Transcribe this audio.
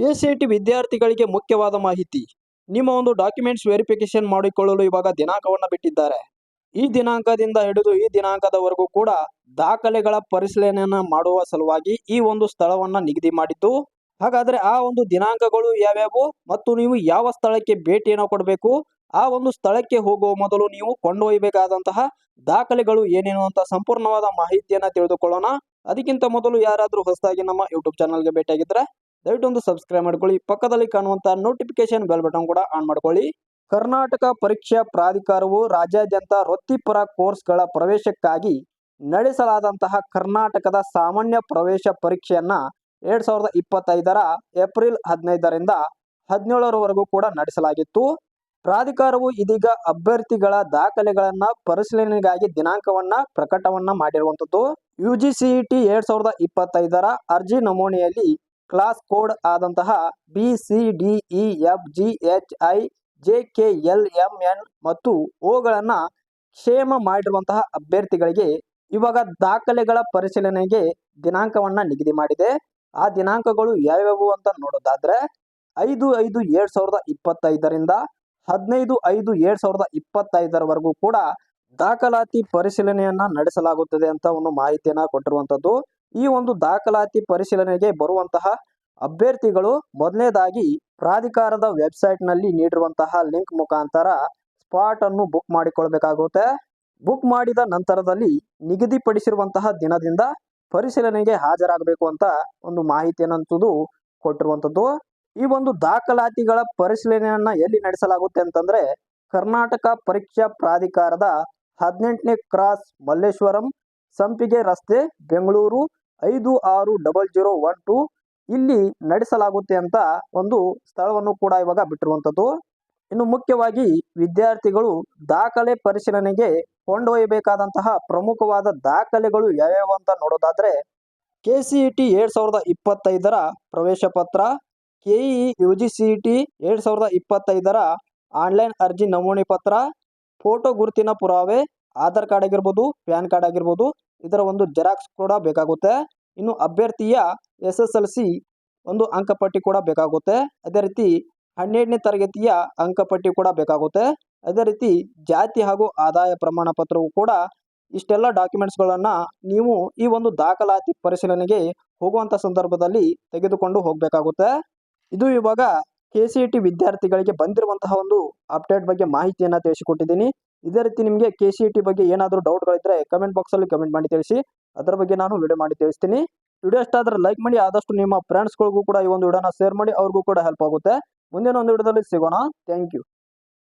K C T ವಿದ್ಯಾರ್ಥಿಗಳಿಗೆ ಮುಖ್ಯವಾದ ಮಾಹಿತಿ. ನಿಮ್ಮ ಒಂದು ಡಾಕ್ಯುಮೆಂಟ್ಸ್ ವೆರಿಫಿಕೇಶನ್ ಮಾಡಿಕೊಳ್ಳಲು ಇವಾಗ ದಿನಾಂಕವನ್ನು ಬಿಟ್ಟಿದ್ದಾರೆ. ಈ ದಿನಾಂಕದಿಂದ ಹಿಡಿದು ಈ ದಿನಾಂಕದವರೆಗೂ ಕೂಡ ದಾಖಲೆಗಳ ಪರಿಶೀಲನೆಯನ್ನು ಮಾಡುವ ಸಲುವಾಗಿ ಈ ಒಂದು ಸ್ಥಳವನ್ನು ನಿಗದಿ ಮಾಡಿದ್ದು. ಹಾಗಾದ್ರೆ ಆ ಒಂದು ದಿನಾಂಕಗಳು ಯಾವ್ಯಾವು ಮತ್ತು ನೀವು ಯಾವ ಸ್ಥಳಕ್ಕೆ ಭೇಟಿಯನ್ನು ಕೊಡಬೇಕು, ಆ ಒಂದು ಸ್ಥಳಕ್ಕೆ ಹೋಗುವ ಮೊದಲು ನೀವು ಕೊಂಡೊಯ್ಯಬೇಕಾದಂತಹ ದಾಖಲೆಗಳು ಏನೇನು ಅಂತ ಸಂಪೂರ್ಣವಾದ ಮಾಹಿತಿಯನ್ನ ತಿಳಿದುಕೊಳ್ಳೋಣ. ಅದಕ್ಕಿಂತ ಮೊದಲು ಯಾರಾದರೂ ಹೊಸದಾಗಿ ನಮ್ಮ ಯೂಟ್ಯೂಬ್ ಚಾನಲ್ಗೆ ಭೇಟಿಯಾಗಿದ್ರೆ ದಯವಿಟ್ಟು ಸಬ್ಸ್ಕ್ರೈಬ್ ಮಾಡ್ಕೊಳ್ಳಿ. ಪಕ್ಕದಲ್ಲಿ ಕಾಣುವಂತಹ ನೋಟಿಫಿಕೇಶನ್ ಬೆಲ್ ಬಟನ್ ಕೂಡ ಆನ್ ಮಾಡ್ಕೊಳ್ಳಿ. ಕರ್ನಾಟಕ ಪರೀಕ್ಷಾ ಪ್ರಾಧಿಕಾರವು ರಾಜ್ಯಾದ್ಯಂತ ವೃತ್ತಿಪರ ಕೋರ್ಸ್ಗಳ ಪ್ರವೇಶಕ್ಕಾಗಿ ನಡೆಸಲಾದಂತಹ ಕರ್ನಾಟಕದ ಸಾಮಾನ್ಯ ಪ್ರವೇಶ ಪರೀಕ್ಷೆಯನ್ನ ಎರಡ್ ಸಾವಿರದ ಇಪ್ಪತ್ತೈದರ ಏಪ್ರಿಲ್ ಹದಿನೈದರಿಂದ ಹದಿನೇಳರವರೆಗೂ ಕೂಡ ನಡೆಸಲಾಗಿತ್ತು. ಪ್ರಾಧಿಕಾರವು ಇದೀಗ ಅಭ್ಯರ್ಥಿಗಳ ದಾಖಲೆಗಳನ್ನ ಪರಿಶೀಲನೆಗಾಗಿ ದಿನಾಂಕವನ್ನ, ಪ್ರಕಟವನ್ನ ಮಾಡಿರುವಂತದ್ದು ಯು ಜಿ ಎರಡ್ ಸಾವಿರದ ಇಪ್ಪತ್ತೈದರ ಅರ್ಜಿ ನಮೂನೆಯಲ್ಲಿ ಕ್ಲಾಸ್ ಕೋಡ್ ಆದಂತಹ B, C, D, E, F, G, H, I, J, K, L, M, N ಮತ್ತು ಓಗಳನ್ನ ಕ್ಷೇಮ ಮಾಡಿರುವಂತಹ ಅಭ್ಯರ್ಥಿಗಳಿಗೆ ಇವಾಗ ದಾಖಲೆಗಳ ಪರಿಶೀಲನೆಗೆ ದಿನಾಂಕವನ್ನ ನಿಗದಿ ಮಾಡಿದೆ. ಆ ದಿನಾಂಕಗಳು ಯಾವ್ಯಾವು ಅಂತ ನೋಡೋದಾದ್ರೆ ಐದು ಐದು ಎರಡು ಸಾವಿರದ ಇಪ್ಪತ್ತೈದರಿಂದ ಹದಿನೈದು ಐದು ಎರಡು ಸಾವಿರದ ಇಪ್ಪತ್ತೈದರವರೆಗೂ ಕೂಡ ದಾಖಲಾತಿ ಪರಿಶೀಲನೆಯನ್ನ ನಡೆಸಲಾಗುತ್ತದೆ ಅಂತ ಒಂದು ಮಾಹಿತಿಯನ್ನ ಕೊಟ್ಟಿರುವಂತದ್ದು ಈ ಒಂದು ದಾಖಲಾತಿ ಪರಿಶೀಲನೆಗೆ ಬರುವಂತಹ ಅಭ್ಯರ್ಥಿಗಳು ಮೊದಲನೇದಾಗಿ ಪ್ರಾಧಿಕಾರದ ವೆಬ್ಸೈಟ್ನಲ್ಲಿ ನೀಡಿರುವಂತಹ ಲಿಂಕ್ ಮುಖಾಂತರ ಸ್ಪಾಟ್ ಅನ್ನು ಬುಕ್ ಮಾಡಿಕೊಳ್ಬೇಕಾಗುತ್ತೆ ಬುಕ್ ಮಾಡಿದ ನಂತರದಲ್ಲಿ ನಿಗದಿಪಡಿಸಿರುವಂತಹ ದಿನದಿಂದ ಪರಿಶೀಲನೆಗೆ ಹಾಜರಾಗಬೇಕು ಅಂತ ಒಂದು ಮಾಹಿತಿಯನ್ನಂತದ್ದು ಕೊಟ್ಟಿರುವಂತದ್ದು. ಈ ಒಂದು ದಾಖಲಾತಿಗಳ ಪರಿಶೀಲನೆಯನ್ನ ಎಲ್ಲಿ ನಡೆಸಲಾಗುತ್ತೆ ಅಂತಂದ್ರೆ ಕರ್ನಾಟಕ ಪರೀಕ್ಷಾ ಪ್ರಾಧಿಕಾರದ ಹದಿನೆಂಟನೇ ಕ್ರಾಸ್ ಮಲ್ಲೇಶ್ವರಂ, ಸಂಪಿಗೆ ರಸ್ತೆ, ಬೆಂಗಳೂರು ಐದು ಆರು ಡಬಲ್ ಜೀರೋ ಒನ್ ಟು ಇಲ್ಲಿ ನಡೆಸಲಾಗುತ್ತೆ ಅಂತ ಒಂದು ಸ್ಥಳವನ್ನು ಕೂಡ ಇವಾಗ ಬಿಟ್ಟಿರುವಂಥದ್ದು. ಇನ್ನು ಮುಖ್ಯವಾಗಿ ವಿದ್ಯಾರ್ಥಿಗಳು ದಾಖಲೆ ಪರಿಶೀಲನೆಗೆ ಕೊಂಡೊಯ್ಯಬೇಕಾದಂತಹ ಪ್ರಮುಖವಾದ ದಾಖಲೆಗಳು ಯಾವ್ಯಾವು ಅಂತ ನೋಡೋದಾದ್ರೆ ಕೆ ಸಿ ಇ ಟಿ ಎರಡ್ ಸಾವಿರದ ಇಪ್ಪತ್ತೈದರ ಪ್ರವೇಶ ಪತ್ರ K E U G C E T ಎರಡ್ ಸಾವಿರದ ಇಪ್ಪತ್ತೈದರ ಆನ್ಲೈನ್ ಅರ್ಜಿ ನಮೂನೆ ಪತ್ರ, ಫೋಟೋ ಗುರುತಿನ ಪುರಾವೆ, ಆಧಾರ್ ಕಾರ್ಡ್ ಆಗಿರ್ಬೋದು, ಪ್ಯಾನ್ ಕಾರ್ಡ್ ಆಗಿರ್ಬೋದು ಇದರ ಒಂದು ಜೆರಾಕ್ಸ್ ಕೂಡ ಬೇಕಾಗುತ್ತೆ. ಇನ್ನು ಅಭ್ಯರ್ಥಿಯ ಎಸ್ ಎಸ್ ಎಲ್ ಸಿ ಒಂದು ಅಂಕಪಟ್ಟಿ ಕೂಡ ಬೇಕಾಗುತ್ತೆ. ಅದೇ ರೀತಿ ಹನ್ನೆರಡನೇ ತರಗತಿಯ ಅಂಕಪಟ್ಟಿ ಕೂಡ ಬೇಕಾಗುತ್ತೆ. ಅದೇ ರೀತಿ ಜಾತಿ ಹಾಗೂ ಆದಾಯ ಪ್ರಮಾಣ ಪತ್ರವು ಕೂಡ ಇಷ್ಟೆಲ್ಲ ಡಾಕ್ಯುಮೆಂಟ್ಸ್ಗಳನ್ನು ನೀವು ಈ ಒಂದು ದಾಖಲಾತಿ ಪರಿಶೀಲನೆಗೆ ಹೋಗುವಂಥ ಸಂದರ್ಭದಲ್ಲಿ ತೆಗೆದುಕೊಂಡು ಹೋಗಬೇಕಾಗುತ್ತೆ. ಇದು ಇವಾಗ ಕೆ ಸಿ ಟಿ ವಿದ್ಯಾರ್ಥಿಗಳಿಗೆ ಬಂದಿರುವಂತಹ ಒಂದು ಅಪ್ಡೇಟ್ ಬಗ್ಗೆ ಮಾಹಿತಿಯನ್ನು ತಿಳಿಸಿಕೊಟ್ಟಿದ್ದೀನಿ. ಇದೇ ರೀತಿ ನಿಮಗೆ ಕೆ ಸಿ ಟಿ ಬಗ್ಗೆ ಏನಾದರೂ ಡೌಟ್ಗಳಿದ್ರೆ ಕಮೆಂಟ್ ಬಾಕ್ಸಲ್ಲಿ ಕಮೆಂಟ್ ಮಾಡಿ ತಿಳಿಸಿ. ಅದರ ಬಗ್ಗೆ ನಾನು ವಿಡಿಯೋ ಮಾಡಿ ತಿಳಿಸ್ತೀನಿ. ವಿಡಿಯೋ ಇಷ್ಟ ಲೈಕ್ ಮಾಡಿ, ಆದಷ್ಟು ನಿಮ್ಮ ಫ್ರೆಂಡ್ಸ್ಗಳಿಗೂ ಕೂಡ ಈ ಒಂದು ವಿಡಿಯೋನ ಶೇರ್ ಮಾಡಿ, ಅವ್ರಿಗೂ ಕೂಡ ಹೆಲ್ಪ್ ಆಗುತ್ತೆ. ಮುಂದಿನ ಒಂದು ವಿಡಿಯೋದಲ್ಲಿ ಸಿಗೋಣ. Thank you